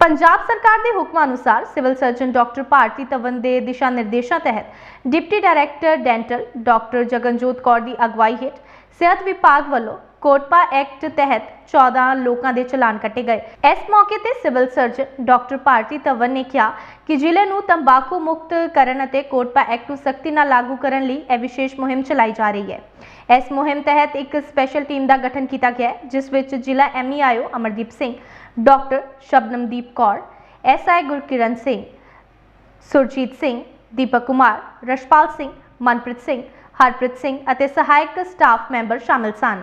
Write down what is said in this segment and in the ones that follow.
ਪੰਜਾਬ ਸਰਕਾਰ ਦੇ ਹੁਕਮਾਂ ਅਨੁਸਾਰ civil surgeon doctor Bharti Tawan ਦੇ ਦਿਸ਼ਾ ਨਿਰਦੇਸ਼ਾਂ ਤਹਿਤ deputy director dental doctor Jaganjot Kaur ਦੀ ਅਗਵਾਈ ਹੇਠ ਸਿਹਤ ਵਿਭਾਗ ਵੱਲੋਂ ਕੋਟਪਾ ਐਕਟ ਤਹਿਤ 14 ਲੋਕਾਂ ਦੇ ਚਲਾਨ ਕੱਟੇ ਗਏ। ਇਸ ਮੌਕੇ ਤੇ civil surgeon doctor Bharti Tawan ਨੇ ਕਿਹਾ ਕਿ ਜ਼ਿਲ੍ਹੇ ਨੂੰ ਤੰਬਾਕੂ ਮੁਕਤ ਕਰਨ ਅਤੇ ਕੋਟਪਾ ਐਕਟ ਨੂੰ ਸਖਤੀ ਨਾਲ ਲਾਗੂ ਕਰਨ ਲਈ ਇਹ ਵਿਸ਼ੇਸ਼ ਮੁਹਿੰਮ ਚਲਾਈ ਜਾ ਰਹੀ ਹੈ। ਇਸ ਮੁਹਿੰਮ ਤਹਿਤ ਇੱਕ ਸਪੈਸ਼ਲ ਟੀਮ ਦਾ ਗਠਨ ਕੀਤਾ ਗਿਆ ਹੈ, ਜਿਸ ਵਿੱਚ ਜ਼ਿਲ੍ਹਾ M E I O Amardeep Singh, doctor Shabnamdeep Kaur S I Gurkiran Singh, Surjit Singh, Deepak Kumar, Rashpal Singh, Manpreet Singh, Harpreet Singh ਅਤੇ ਸਹਾਇਕ ਸਟਾਫ ਮੈਂਬਰ ਸ਼ਾਮਲ ਸਨ।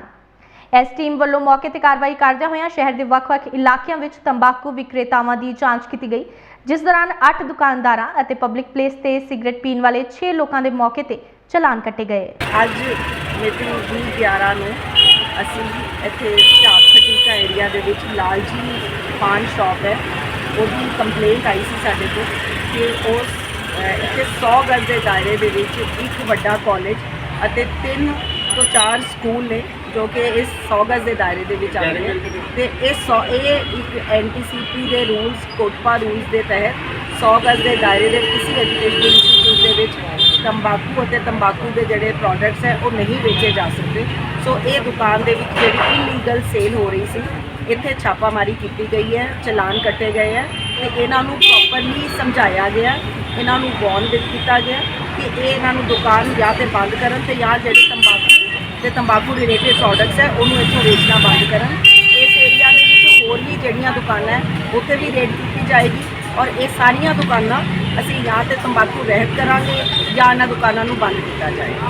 ਇਸ ਟੀਮ ਵੱਲੋਂ ਮੌਕੇ ਤੇ ਕਾਰਵਾਈ ਕਰਦਿਆਂ ਹੋਇਆਂ ਸ਼ਹਿਰ ਦੇ ਵੱਖ-ਵੱਖ ਇਲਾਕਿਆਂ ਵਿੱਚ ਤੰਬਾਕੂ ਵਿਕਰੇਤਾਵਾਂ ਦੀ ਜਾਂਚ ਕੀਤੀ ਗਈ, ਜਿਸ ਦੌਰਾਨ 8 ਦੁਕਾਨਦਾਰਾਂ ਅਤੇ ਪਬਲਿਕ ਪਲੇਸ ਤੇ ਸਿਗਰਟ ਪੀਣ ਵਾਲੇ 6 ਲੋਕਾਂ ਦੇ ਮੌਕੇ ਤੇ ਚਲਾਨ ਕੱਟੇ ਗਏ। ਅੱਜ ਮਿਤੀ 11 ਨੂੰ ਅਸੀਂ ਇੱਥੇ ਝਾਕ ਏਰੀਆ ਦੇ ਵਿੱਚ ਲਾਲ ਜੀ ਪਾਨ ਸ਼ਾਪ ਹੈ। ਉਹਦੀ ਕੰਪਲੇਂਟ ਆਈ ਸੀ ਸਾਡੇ ਕੋਲ ਕਿ ਉਸ ਇੱਥੇ 100 ਗਜ਼ ਦੇ ਦਾਇਰੇ ਦੇ ਵਿੱਚ ਇੱਕ ਵੱਡਾ ਕਾਲਜ ਅਤੇ ਤਿੰਨ ਤੋਂ ਚਾਰ ਸਕੂਲ ਨੇ ਜੋ ਕਿ ਇਸ 100 ਗਜ਼ ਦੇ ਦਾਇਰੇ ਦੇ ਵਿੱਚ ਆਉਂਦੇ ਨੇ। ਤੇ ਇਹ 100 ਇਹ ਇੱਕ ਐਨਟੀਸੀਪੀ ਦੇ ਰੂਲਸ ਕੋਟਪਾ ਰੂਲਸ ਦੇ ਤਹਿਤ 100 ਗਜ਼ ਦੇ ਦਾਇਰੇ ਦੇ ਕਿਸੇ ਐਜੂਕੇਸ਼ਨ ਇੰਸਟੀਚਿਊਟ ਦੇ ਵਿੱਚ ਤੰਬਾਕੂ ਅਤੇ ਤੰਬਾਕੂ ਦੇ ਜਿਹੜੇ ਪ੍ਰੋਡਕਟਸ ਹੈ, ਉਹ ਨਹੀਂ ਵੇਚੇ ਜਾ ਸਕਦੇ। ਸੋ ਇਹ ਦੁਕਾਨ ਦੇ ਵਿੱਚ ਜਿਹੜੀ ਇਲੀਗਲ ਸੇਲ ਹੋ ਰਹੀ ਸੀ, ਇੱਥੇ ਛਾਪਾਮਾਰੀ ਕੀਤੀ ਗਈ ਹੈ, ਚਲਾਨ ਕੱਟੇ ਗਏ ਹੈ ਤੇ ਇਹਨਾਂ ਨੂੰ ਪ੍ਰੋਪਰਲੀ ਸਮਝਾਇਆ ਗਿਆ, ਇਹਨਾਂ ਨੂੰ ਵਾਰਨ ਕੀਤਾ ਗਿਆ ਕਿ ਇਹ ਇਹਨਾਂ ਨੂੰ ਦੁਕਾਨ ਜਾਂ ਤੇ ਬੰਦ ਕਰਨ ਤੇ ਜਾਂ ਜਿਹੜੇ ਤੰਬਾਕੂ ਤੇ ਤੰਬਾਕੂ ਰਿਲੇਟਡ ਪ੍ਰੋਡਕਟਸ ਹੈ, ਉਹਨੂੰ ਇੱਥੋਂ ਵੇਚਣਾ ਬੰਦ ਕਰਨ। ਇਸ ਏਰੀਆ ਦੇ ਵਿੱਚ ਹੋਰ ਵੀ ਜਿਹੜੀਆਂ ਦੁਕਾਨਾਂ ਹੈ, ਉੱਥੇ ਵੀ ਰੇਡ ਕੀਤੀ ਜਾਏਗੀ ਔਰ ਇਹ ਸਾਰੀਆਂ ਦੁਕਾਨਾਂ ਅਸੀਂ ਜਾਂ ਤੇ ਤੰਬਾਕੂ ਰਹਿਤ ਕਰਾਂਗੇ ਜਾਂ ਇਹਨਾਂ ਦੁਕਾਨਾਂ ਨੂੰ ਬੰਦ ਕੀਤਾ ਜਾਏਗਾ।